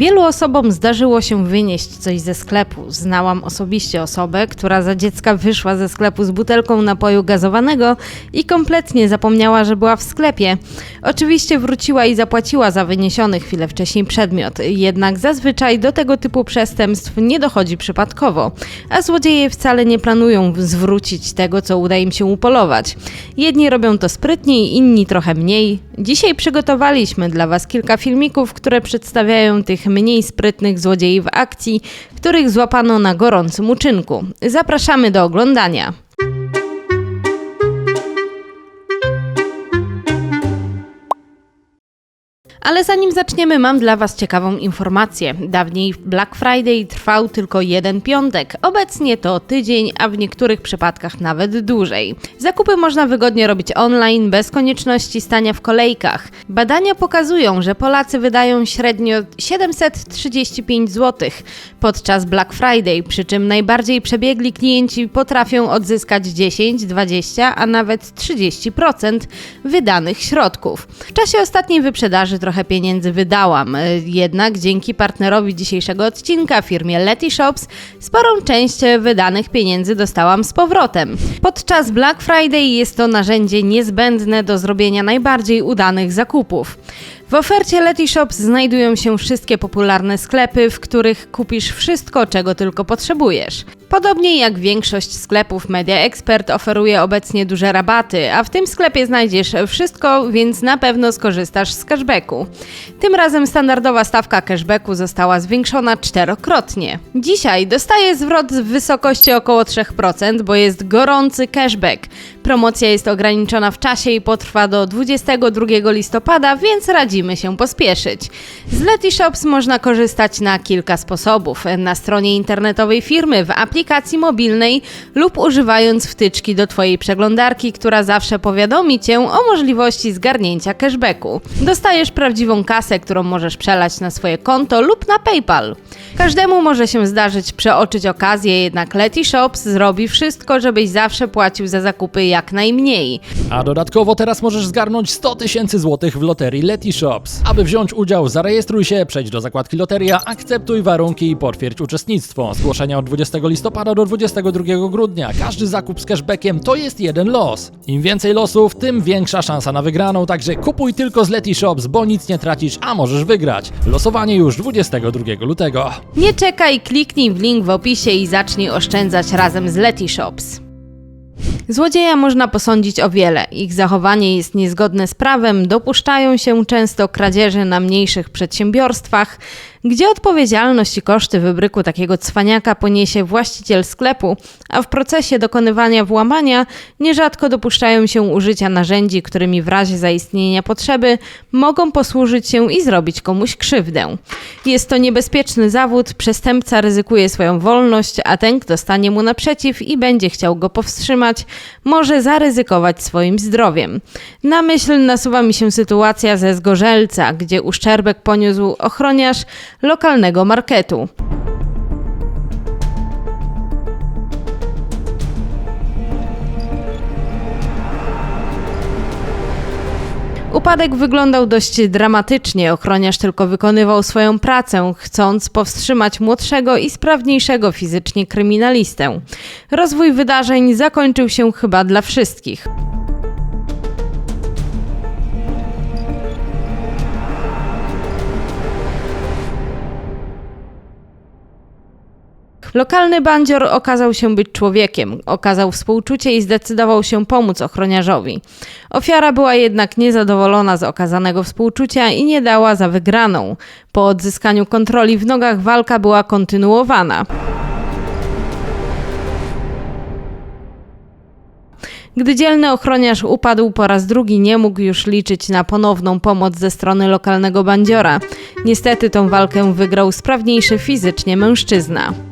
Wielu osobom zdarzyło się wynieść coś ze sklepu. Znałam osobiście osobę, która za dziecka wyszła ze sklepu z butelką napoju gazowanego i kompletnie zapomniała, że była w sklepie. Oczywiście wróciła i zapłaciła za wyniesiony chwilę wcześniej przedmiot, jednak zazwyczaj do tego typu przestępstw nie dochodzi przypadkowo, a złodzieje wcale nie planują zwrócić tego, co uda im się upolować. Jedni robią to sprytniej, inni trochę mniej. Dzisiaj przygotowaliśmy dla Was kilka filmików, które przedstawiają tych mniej sprytnych złodziei w akcji, których złapano na gorącym uczynku. Zapraszamy do oglądania. Ale zanim zaczniemy, mam dla Was ciekawą informację. Dawniej Black Friday trwał tylko jeden piątek, obecnie to tydzień, a w niektórych przypadkach nawet dłużej. Zakupy można wygodnie robić online, bez konieczności stania w kolejkach. Badania pokazują, że Polacy wydają średnio 735 zł podczas Black Friday, przy czym najbardziej przebiegli klienci potrafią odzyskać 10, 20, a nawet 30% wydanych środków. W czasie ostatniej wyprzedaży trochę pieniędzy wydałam, y, jednak dzięki partnerowi dzisiejszego odcinka, firmie Letty Shops, sporą część wydanych pieniędzy dostałam z powrotem. Podczas Black Friday jest to narzędzie niezbędne do zrobienia najbardziej udanych zakupów. W ofercie Letty Shops znajdują się wszystkie popularne sklepy, w których kupisz wszystko, czego tylko potrzebujesz. Podobnie jak większość sklepów Media Expert oferuje obecnie duże rabaty, a w tym sklepie znajdziesz wszystko, więc na pewno skorzystasz z cashbacku. Tym razem standardowa stawka cashbacku została zwiększona czterokrotnie. Dzisiaj dostaję zwrot w wysokości około 3%, bo jest gorący cashback. Promocja jest ograniczona w czasie i potrwa do 22 listopada, więc radzimy się pospieszyć. Z Letty Shops można korzystać na kilka sposobów. Na stronie internetowej firmy, w aplikacji mobilnej lub używając wtyczki do Twojej przeglądarki, która zawsze powiadomi Cię o możliwości zgarnięcia cashbacku. Dostajesz prawdziwą kasę, którą możesz przelać na swoje konto lub na PayPal. Każdemu może się zdarzyć przeoczyć okazję, jednak Letty Shops zrobi wszystko, żebyś zawsze płacił za zakupy jak najmniej. A dodatkowo teraz możesz zgarnąć 100 tysięcy złotych w loterii Letty Shops. Aby wziąć udział, zarejestruj się, przejdź do zakładki Loteria, akceptuj warunki i potwierdź uczestnictwo. Zgłoszenia od 20 listopada do 22 grudnia. Każdy zakup z cashbackiem to jest jeden los. Im więcej losów, tym większa szansa na wygraną, także kupuj tylko z Letty Shops, bo nic nie tracisz, a możesz wygrać. Losowanie już 22 lutego. Nie czekaj, kliknij w link w opisie i zacznij oszczędzać razem z Letty Shops. Złodzieja można posądzić o wiele. Ich zachowanie jest niezgodne z prawem, dopuszczają się często kradzieży na mniejszych przedsiębiorstwach, gdzie odpowiedzialność i koszty wybryku takiego cwaniaka poniesie właściciel sklepu, a w procesie dokonywania włamania nierzadko dopuszczają się użycia narzędzi, którymi w razie zaistnienia potrzeby mogą posłużyć się i zrobić komuś krzywdę. Jest to niebezpieczny zawód, przestępca ryzykuje swoją wolność, a ten, kto stanie mu naprzeciw i będzie chciał go powstrzymać, może zaryzykować swoim zdrowiem. Na myśl nasuwa mi się sytuacja ze Zgorzelca, gdzie uszczerbek poniósł ochroniarz lokalnego marketu. Upadek wyglądał dość dramatycznie. Ochroniarz tylko wykonywał swoją pracę, chcąc powstrzymać młodszego i sprawniejszego fizycznie kryminalistę. Rozwój wydarzeń zakończył się chyba dla wszystkich. Lokalny bandzior okazał się być człowiekiem, okazał współczucie i zdecydował się pomóc ochroniarzowi. Ofiara była jednak niezadowolona z okazanego współczucia i nie dała za wygraną. Po odzyskaniu kontroli w nogach walka była kontynuowana. Gdy dzielny ochroniarz upadł po raz drugi, nie mógł już liczyć na ponowną pomoc ze strony lokalnego bandziora. Niestety tą walkę wygrał sprawniejszy fizycznie mężczyzna.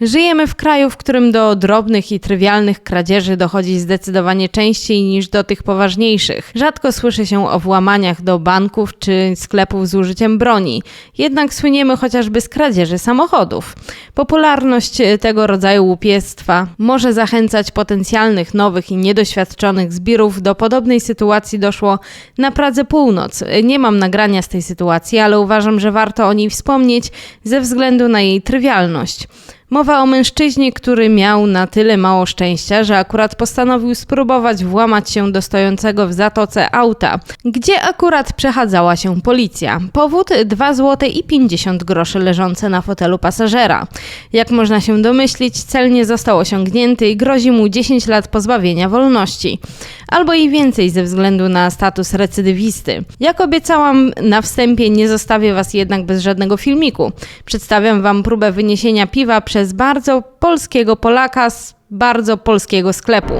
Żyjemy w kraju, w którym do drobnych i trywialnych kradzieży dochodzi zdecydowanie częściej niż do tych poważniejszych. Rzadko słyszy się o włamaniach do banków czy sklepów z użyciem broni, jednak słyniemy chociażby z kradzieży samochodów. Popularność tego rodzaju łupiestwa może zachęcać potencjalnych nowych i niedoświadczonych zbirów. Do podobnej sytuacji doszło na Pradze Północ. Nie mam nagrania z tej sytuacji, ale uważam, że warto o niej wspomnieć ze względu na jej trywialność. Mowa o mężczyźnie, który miał na tyle mało szczęścia, że akurat postanowił spróbować włamać się do stojącego w zatoce auta, gdzie akurat przechadzała się policja. Powód 2 zł i 50 groszy leżące na fotelu pasażera. Jak można się domyślić, cel nie został osiągnięty i grozi mu 10 lat pozbawienia wolności. Albo i więcej ze względu na status recydywisty. Jak obiecałam na wstępie, nie zostawię Was jednak bez żadnego filmiku. Przedstawiam Wam próbę wyniesienia piwa przez bardzo polskiego Polaka z bardzo polskiego sklepu.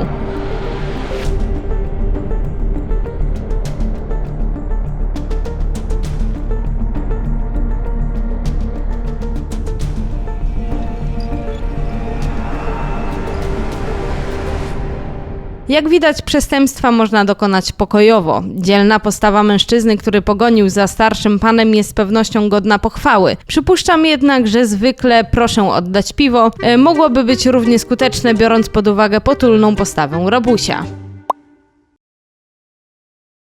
Jak widać, przestępstwa można dokonać pokojowo. Dzielna postawa mężczyzny, który pogonił za starszym panem, jest z pewnością godna pochwały. Przypuszczam jednak, że zwykle proszę oddać piwo e, mogłoby być równie skuteczne, biorąc pod uwagę potulną postawę rabusia.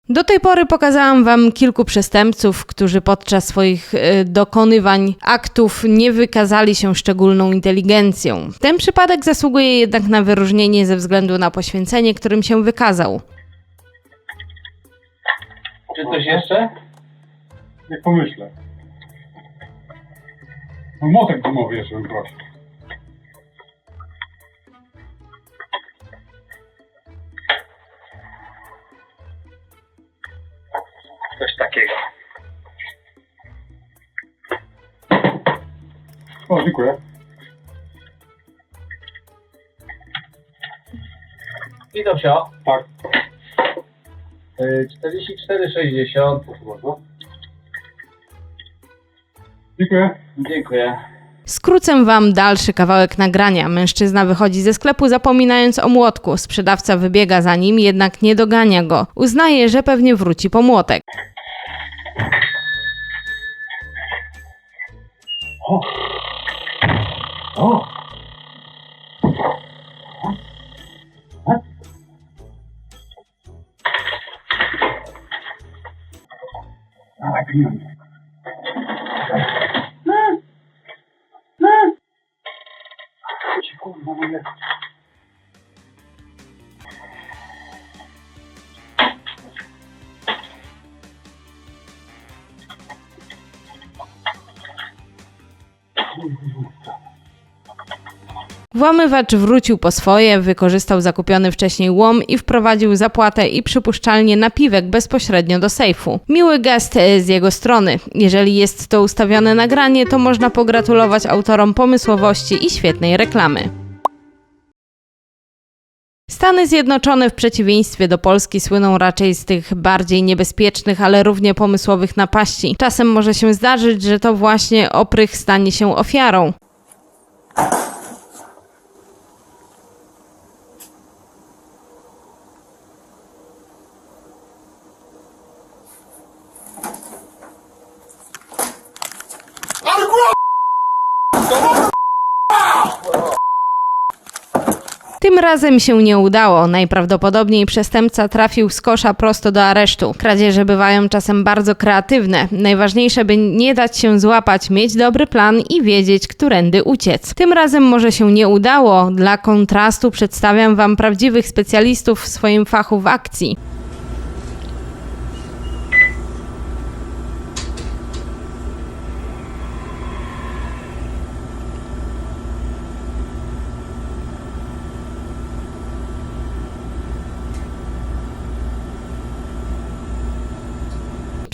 Do tej pory pokazałam Wam kilku przestępców, którzy podczas swoich e, dokonywań aktów nie wykazali się szczególną inteligencją. Ten przypadek zasługuje jednak na wyróżnienie ze względu na poświęcenie, którym się wykazał. Czy coś jeszcze? Nie pomyślę. No motek gumowy jeszcze bym prosił. O, dziękuję. I do wsio. Tak. Y, 44,60. Proszę bardzo. Dziękuję. Dziękuję. Skrócę Wam dalszy kawałek nagrania. Mężczyzna wychodzi ze sklepu zapominając o młotku. Sprzedawca wybiega za nim, jednak nie dogania go. Uznaje, że pewnie wróci po młotek. O! O! Юрьевич. Секунду, блядь. Thank you. Włamywacz wrócił po swoje, wykorzystał zakupiony wcześniej łom i wprowadził zapłatę i przypuszczalnie napiwek bezpośrednio do sejfu. Miły gest e, z jego strony. Jeżeli jest to ustawione nagranie, to można pogratulować autorom pomysłowości i świetnej reklamy. Stany Zjednoczone w przeciwieństwie do Polski słyną raczej z tych bardziej niebezpiecznych, ale równie pomysłowych napaści. Czasem może się zdarzyć, że to właśnie oprych stanie się ofiarą. Tym razem się nie udało. Najprawdopodobniej przestępca trafił z kosza prosto do aresztu. Kradzieże bywają czasem bardzo kreatywne. Najważniejsze, by nie dać się złapać, mieć dobry plan i wiedzieć, którędy uciec. Tym razem może się nie udało. Dla kontrastu przedstawiam Wam prawdziwych specjalistów w swoim fachu w akcji.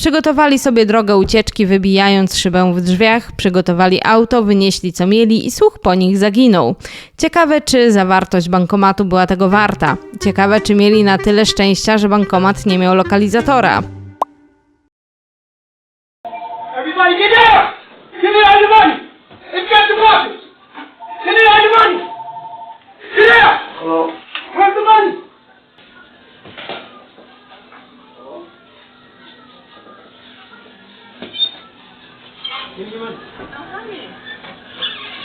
Przygotowali sobie drogę ucieczki, wybijając szybę w drzwiach, przygotowali auto, wynieśli co mieli i słuch po nich zaginął. Ciekawe, czy zawartość bankomatu była tego warta. Ciekawe, czy mieli na tyle szczęścia, że bankomat nie miał lokalizatora. Everybody get down! Give me all your money! It's got the buckets!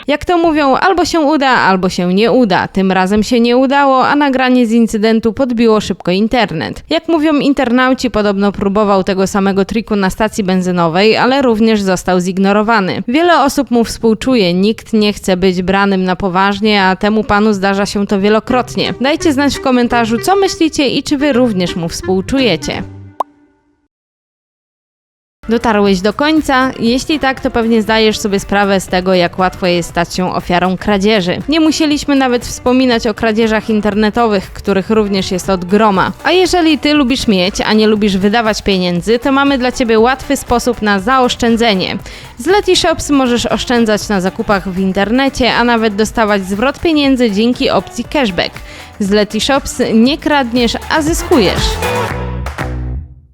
Jak to mówią, albo się uda, albo się nie uda. Tym razem się nie udało, a nagranie z incydentu podbiło szybko internet. Jak mówią internauci, podobno próbował tego samego triku na stacji benzynowej, ale również został zignorowany. Wiele osób mu współczuje, nikt nie chce być branym na poważnie, a temu panu zdarza się to wielokrotnie. Dajcie znać w komentarzu, co myślicie i czy wy również mu współczujecie. Dotarłeś do końca? Jeśli tak, to pewnie zdajesz sobie sprawę z tego, jak łatwo jest stać się ofiarą kradzieży. Nie musieliśmy nawet wspominać o kradzieżach internetowych, których również jest od groma. A jeżeli ty lubisz mieć, a nie lubisz wydawać pieniędzy, to mamy dla ciebie łatwy sposób na zaoszczędzenie. Z Letyshops możesz oszczędzać na zakupach w internecie, a nawet dostawać zwrot pieniędzy dzięki opcji cashback. Z Letyshops nie kradniesz, a zyskujesz.